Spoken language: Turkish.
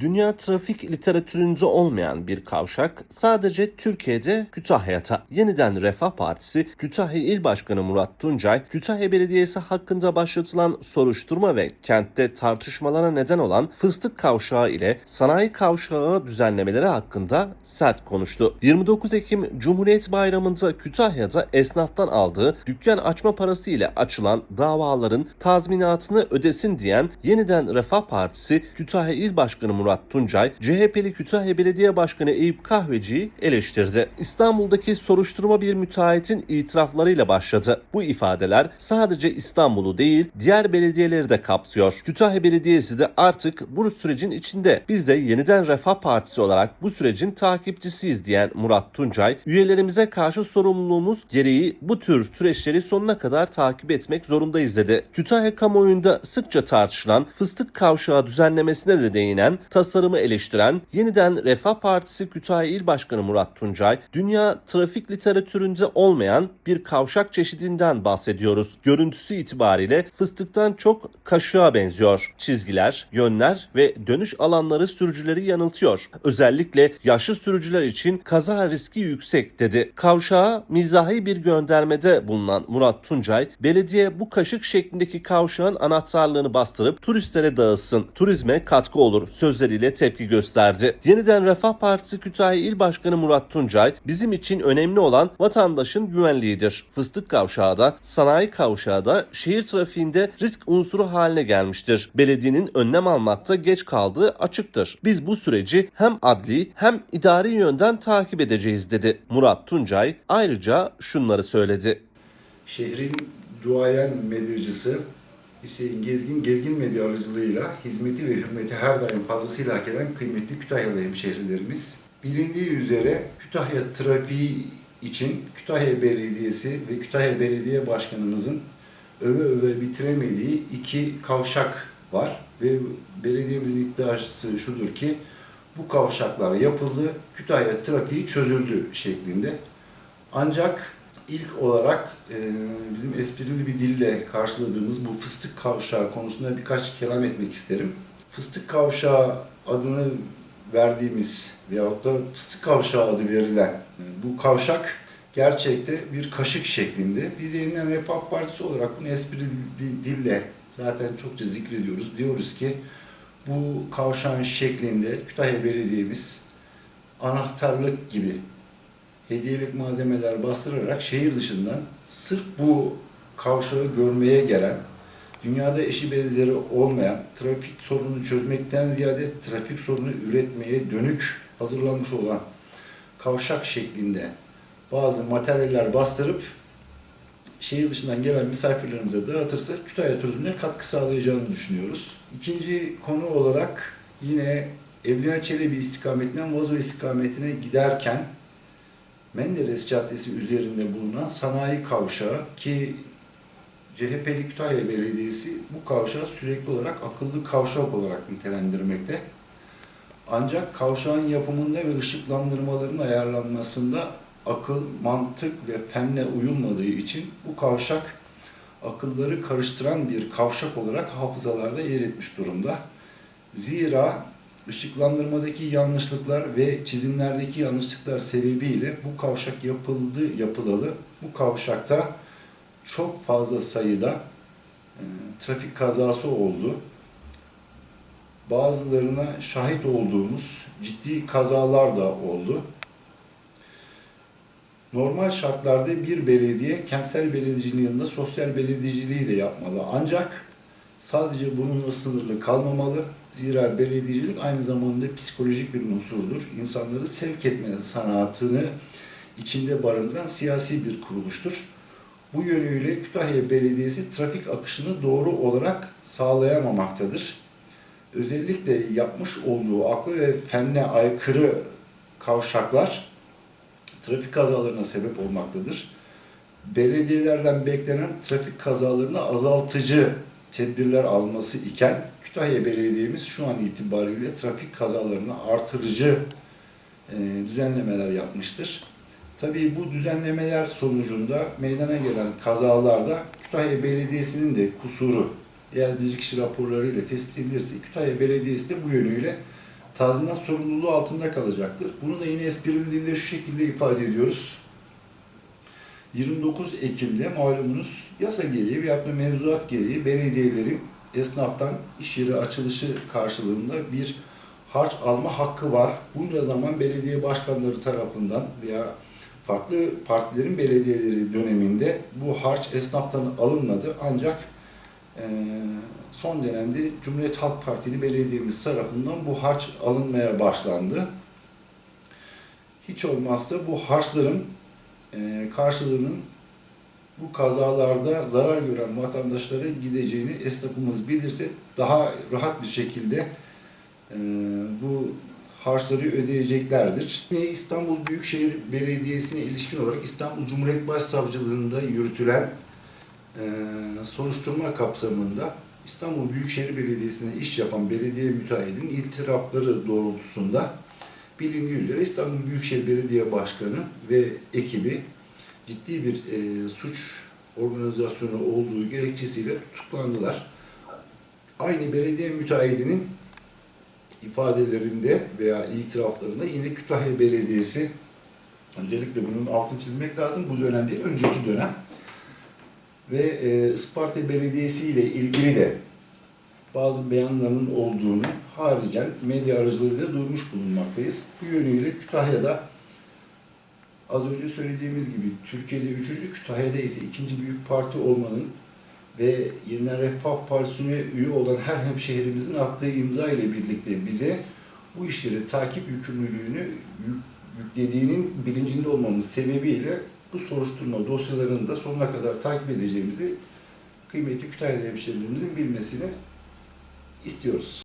Dünya trafik literatüründe olmayan bir kavşak sadece Türkiye'de Kütahya'da. Yeniden Refah Partisi Kütahya İl Başkanı Murat Tuncay, Kütahya Belediyesi hakkında başlatılan soruşturma ve kentte tartışmalara neden olan Fıstık Kavşağı ile Sanayi Kavşağı düzenlemeleri hakkında sert konuştu. 29 Ekim Cumhuriyet Bayramı'nda Kütahya'da esnaftan aldığı dükkan açma parası ile açılan davaların tazminatını ödesin diyen Yeniden Refah Partisi Kütahya İl Başkanı Murat Tuncay, CHP'li Kütahya Belediye Başkanı Eyüp Kahveci'yi eleştirdi. İstanbul'daki soruşturma bir müteahhitin itiraflarıyla başladı. Bu ifadeler sadece İstanbul'u değil diğer belediyeleri de kapsıyor. Kütahya Belediyesi de artık bu sürecin içinde. Biz de yeniden Refah Partisi olarak bu sürecin takipçisiyiz diyen Murat Tuncay, üyelerimize karşı sorumluluğumuz gereği bu tür süreçleri sonuna kadar takip etmek zorundayız dedi. Kütahya kamuoyunda sıkça tartışılan fıstık kavşağı düzenlemesine de değinen tasarımı eleştiren Yeniden Refah Partisi Kütahya İl Başkanı Murat Tuncay, dünya trafik literatüründe olmayan bir kavşak çeşidinden bahsediyoruz. Görüntüsü itibariyle fıstıktan çok kaşığa benziyor. Çizgiler, yönler ve dönüş alanları sürücüleri yanıltıyor. Özellikle yaşlı sürücüler için kaza riski yüksek dedi. Kavşağa mizahi bir göndermede bulunan Murat Tuncay, belediye bu kaşık şeklindeki kavşağın anahtarlığını bastırıp turistlere dağıtsın, turizme katkı olur sözleriyle tepki gösterdi. Yeniden Refah Partisi Kütahya İl Başkanı Murat Tuncay, bizim için önemli olan vatandaşın güvenliğidir. Fıstık kavşağı da, sanayi kavşağı da şehir trafiğinde risk unsuru haline gelmiştir. Belediyenin önlem almakta geç kaldığı açıktır. Biz bu süreci hem adli hem idari yönden takip edeceğiz dedi. Murat Tuncay ayrıca şunları söyledi. Şehrin duayen medyacısı Hüseyin Gezgin, Gezgin Medya aracılığıyla hizmeti ve hürmeti her daim fazlasıyla hak eden kıymetli Kütahyalı hemşehrilerimiz. Bilindiği üzere Kütahya trafiği için Kütahya Belediyesi ve Kütahya Belediye Başkanımızın öve öve bitiremediği iki kavşak var. Ve belediyemizin iddiası şudur ki bu kavşaklar yapıldı, Kütahya trafiği çözüldü şeklinde. Ancak ilk olarak e, bizim esprili bir dille karşıladığımız bu fıstık kavşağı konusunda birkaç kelam etmek isterim. Fıstık kavşağı adını verdiğimiz veyahut da fıstık kavşağı adı verilen e, bu kavşak gerçekte bir kaşık şeklinde. Biz yeniden Refah Partisi olarak bunu esprili bir dille zaten çokça zikrediyoruz. Diyoruz ki bu kavşağın şeklinde Kütahya Belediye'miz anahtarlık gibi hediyelik malzemeler bastırarak şehir dışından sırf bu kavşağı görmeye gelen, dünyada eşi benzeri olmayan, trafik sorununu çözmekten ziyade trafik sorunu üretmeye dönük hazırlanmış olan kavşak şeklinde bazı materyaller bastırıp şehir dışından gelen misafirlerimize dağıtırsa Kütahya turizmine katkı sağlayacağını düşünüyoruz. İkinci konu olarak yine Evliya Çelebi istikametinden Vazo istikametine giderken Menderes Caddesi üzerinde bulunan sanayi kavşağı ki CHP'li Kütahya Belediyesi bu kavşağı sürekli olarak akıllı kavşak olarak nitelendirmekte. Ancak kavşağın yapımında ve ışıklandırmaların ayarlanmasında akıl, mantık ve fenle uyulmadığı için bu kavşak akılları karıştıran bir kavşak olarak hafızalarda yer etmiş durumda. Zira ışıklandırmadaki yanlışlıklar ve çizimlerdeki yanlışlıklar sebebiyle bu kavşak yapıldı, yapılalı. Bu kavşakta çok fazla sayıda e, trafik kazası oldu. Bazılarına şahit olduğumuz ciddi kazalar da oldu. Normal şartlarda bir belediye kentsel belediyeciliğin sosyal belediyeciliği de yapmalı. Ancak sadece bununla sınırlı kalmamalı. Zira belediyecilik aynı zamanda psikolojik bir unsurdur. İnsanları sevk etme sanatını içinde barındıran siyasi bir kuruluştur. Bu yönüyle Kütahya Belediyesi trafik akışını doğru olarak sağlayamamaktadır. Özellikle yapmış olduğu aklı ve fenne aykırı kavşaklar trafik kazalarına sebep olmaktadır. Belediyelerden beklenen trafik kazalarını azaltıcı tedbirler alması iken Kütahya Belediye'miz şu an itibariyle trafik kazalarını artırıcı e, düzenlemeler yapmıştır. Tabii bu düzenlemeler sonucunda meydana gelen kazalarda Kütahya Belediyesi'nin de kusuru eğer bilirkişi raporlarıyla tespit edilirse Kütahya Belediyesi de bu yönüyle tazminat sorumluluğu altında kalacaktır. Bunu da yine esprili dilde şu şekilde ifade ediyoruz. 29 Ekim'de malumunuz yasa gereği veyahut da mevzuat gereği belediyelerin esnaftan iş yeri açılışı karşılığında bir harç alma hakkı var. Bunca zaman belediye başkanları tarafından veya farklı partilerin belediyeleri döneminde bu harç esnaftan alınmadı. Ancak son dönemde Cumhuriyet Halk Partili belediyemiz tarafından bu harç alınmaya başlandı. Hiç olmazsa bu harçların karşılığının bu kazalarda zarar gören vatandaşlara gideceğini esnafımız bilirse daha rahat bir şekilde eee, bu harçları ödeyeceklerdir. İstanbul Büyükşehir Belediyesi'ne ilişkin olarak İstanbul Cumhuriyet Başsavcılığında yürütülen eee, soruşturma kapsamında İstanbul Büyükşehir Belediyesi'ne iş yapan belediye müteahhidinin itirafları doğrultusunda bilindiği üzere İstanbul Büyükşehir Belediye Başkanı ve ekibi ciddi bir eee, suç organizasyonu olduğu gerekçesiyle tutuklandılar. Aynı belediye müteahhidinin ifadelerinde veya itiraflarında yine Kütahya Belediyesi özellikle bunun altını çizmek lazım. Bu dönem değil, önceki dönem. Ve e, Isparta Belediyesi ile ilgili de bazı beyanların olduğunu haricen medya aracılığıyla duymuş bulunmaktayız. Bu yönüyle Kütahya'da az önce söylediğimiz gibi Türkiye'de üçüncü, Kütahya'da ise ikinci büyük parti olmanın ve Yeniden Refah Partisi'ne üye olan her hemşehrimizin attığı imza ile birlikte bize bu işleri takip yükümlülüğünü yük- yüklediğinin bilincinde olmamız sebebiyle bu soruşturma dosyalarını da sonuna kadar takip edeceğimizi kıymetli Kütahya hemşehrilerimizin bilmesini istiyoruz.